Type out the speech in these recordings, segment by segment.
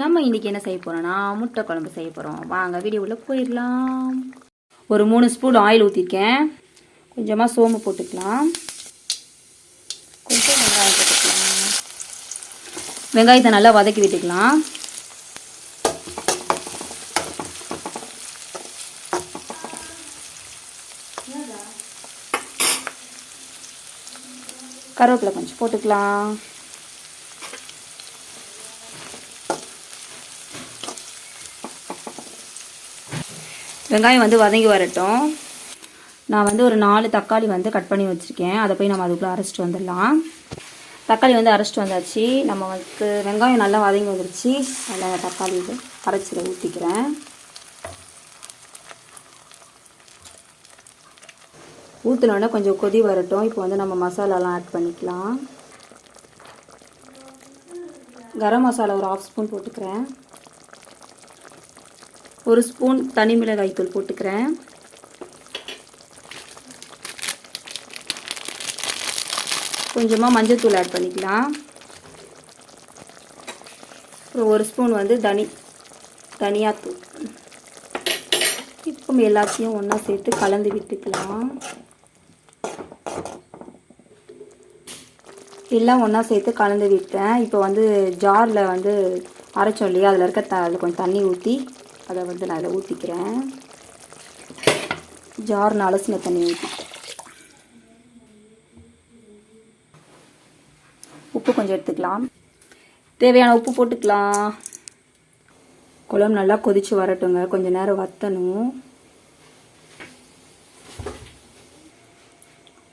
நம்ம இன்றைக்கி என்ன செய்ய போகிறோன்னா முட்டை குழம்பு செய்ய போகிறோம் வாங்க வீடியோவில் போயிடலாம். ஒரு மூணு ஸ்பூன் ஆயில் ஊற்றிருக்கேன் கொஞ்சமாக சோம்பு போட்டுக்கலாம். கொஞ்சம் வெங்காயம் போட்டுக்கலாம். வெங்காயத்தை நல்லா வதக்கி விட்டுக்கலாம். கருவேப்பிலை கொஞ்சம் போட்டுக்கலாம். வெங்காயம் வந்து வதங்கி வரட்டும். நான் வந்து ஒரு நாலு தக்காளி வந்து கட் பண்ணி வச்சுருக்கேன். அதை போய் நம்ம அதுக்குள்ளே அரைச்சிட்டு வந்துடலாம். தக்காளி வந்து அரைச்சிட்டு வந்தாச்சு. நம்ம வந்து வெங்காயம் நல்லா வதங்கி வந்துருச்சு. நல்லா தக்காளி இது அரைச்சிட ஊற்றிக்கிறேன் ஊற்றினோடனே கொஞ்சம் கொதி வரட்டும். இப்போ வந்து நம்ம மசாலாலாம் ஆட் பண்ணிக்கலாம். கரம் மசாலா ஒரு ஆஃப் ஸ்பூன் போட்டுக்கிறேன். ஒரு ஸ்பூன் தனி மிளகாய் தூள் போட்டுக்கிறேன். கொஞ்சமாக மஞ்சள் ஆட் பண்ணிக்கலாம். அப்புறம் ஒரு ஸ்பூன் வந்து தனி தனியாத்தூள். இப்போ எல்லாத்தையும் ஒன்றா சேர்த்து கலந்து விட்டுக்கலாம். எல்லாம் ஒன்றா சேர்த்து கலந்து விட்டேன். இப்போ வந்து ஜாரில் வந்து அரைச்சோம் இல்லையா? அதில் இருக்க த அதில் கொஞ்சம் தண்ணி ஊற்றி அதை வந்து நான் அதில் ஊற்றிக்கிறேன் ஜார் அலசின தண்ணி ஊற்றிக்கிறேன் உப்பு கொஞ்சம் எடுத்துக்கலாம். தேவையான உப்பு போட்டுக்கலாம். குழம்பு நல்லா கொதிச்சு வரட்டுங்க. கொஞ்சம் நேரம் வத்தணும்.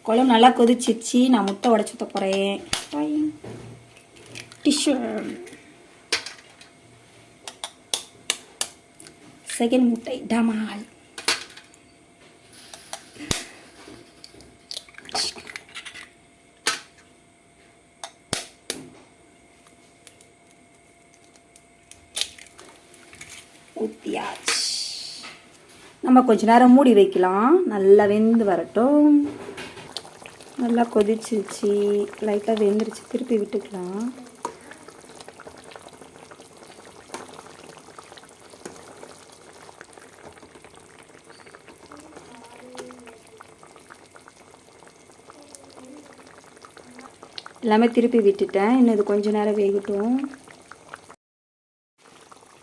குழம்பு நல்லா கொதிச்சிச்சு நான் முட்டை உடச்சி ஊற்ற போகிறேன் டிஷ்யூ செகண்ட் முட்டை. டமால். ஊற்றியாச்சு நம்ம கொஞ்ச நேரம் மூடி வைக்கலாம். நல்லா வெந்து வரட்டும். நல்லா கொதிச்சிருச்சு. லைட்டாக வெந்துருச்சு. திருப்பி விட்டுக்கலாம். எல்லாமே திருப்பி விட்டுட்டேன். இன்னும் இது கொஞ்ச நேரம் வேகட்டும்.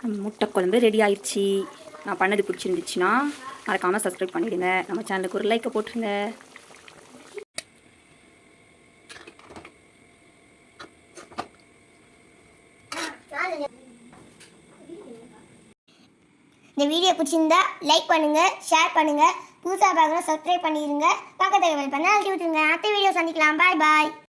நம்ம முட்டை குழம்பு ரெடி ஆயிடுச்சு. நான் பண்ணது பிடிச்சிருந்துச்சுன்னா மறக்காமல் சப்ஸ்கிரைப் பண்ணிடுங்க. நம்ம சேனலுக்கு ஒரு லைக்கை போட்டுருங்க. இந்த வீடியோ பிடிச்சிருந்தா லைக் பண்ணுங்க ஷேர் பண்ணுங்க. புதுசாக பார்க்குற சப்ஸ்கிரைப் பண்ணிடுங்க. பக்கத்தில் பெல் பண்ண அழுத்தி விட்டுருங்க. அடுத்த வீடியோ சந்திக்கலாம். பாய் பாய்